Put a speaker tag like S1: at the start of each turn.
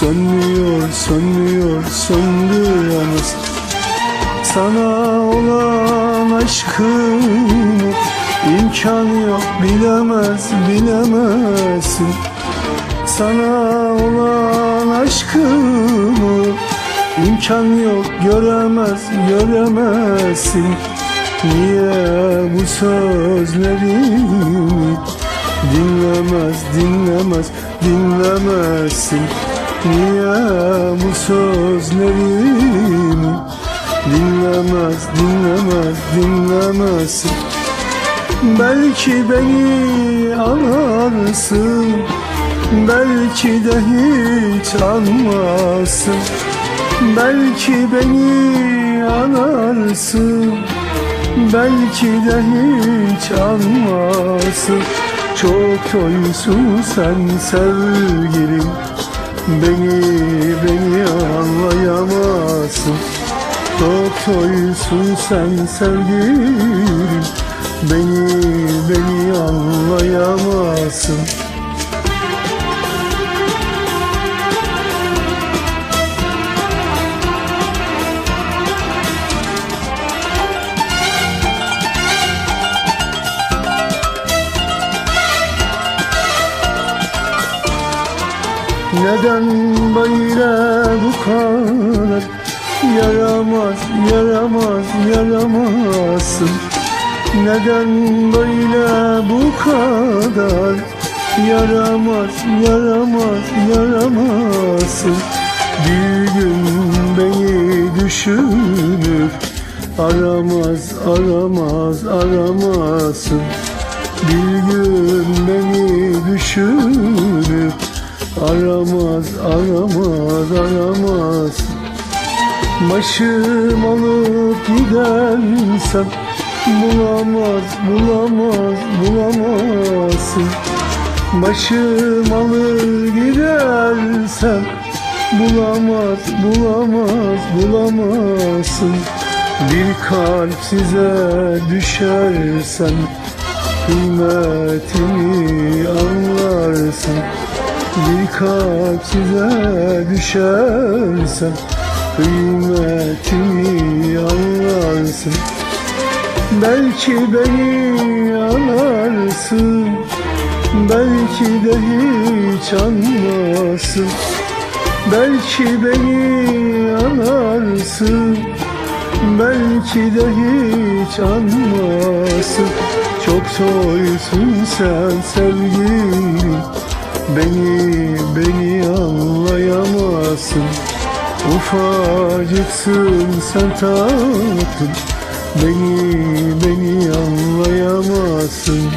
S1: Sönmüyor, sönmüyor, söndüremezsin Sana olan aşkımı imkan yok bilemez, bilemezsin. Sana olan aşkımı imkan yok göremez, göremezsin. Niye bu sözlerimi dinlemez, dinlemez, dinlemezsin Niye bu sözlerimi dinlemez, dinlemez, dinlemezsin Belki beni anlarsın Belki de hiç anmazsın. Belki beni anlarsın Belki de hiç anmazsın. Çok toysun sen sevgilim Beni, beni anlayamazsın. Çok toysun sen sevgilim. Beni, beni anlayamazsın Neden böyle bu kadar? Yaramaz, yaramaz, yaramazsın. Neden böyle bu kadar? Yaramaz, yaramaz, yaramazsın. Bir gün beni düşünüp Aramaz, aramaz, aramazsın. Bir gün beni düşünüp Aramaz, aramaz, aramaz. Başım alıp gidersem Bulamaz, bulamaz, bulamazsın. Başım alır gidersem Bulamaz, bulamaz, bulamazsın. Bir kalp size düşersen Kıymetimi anlarsın bir kalp size düşersen Kıymetimi anlarsın. Belki beni anlarsın Belki de hiç anmazsın Belki beni anlarsın Belki de hiç anmazsın Çok soysun sen sevgilim Beni, beni anlayamazsın. Ufacıksın sen tatlım. Beni, beni anlayamazsın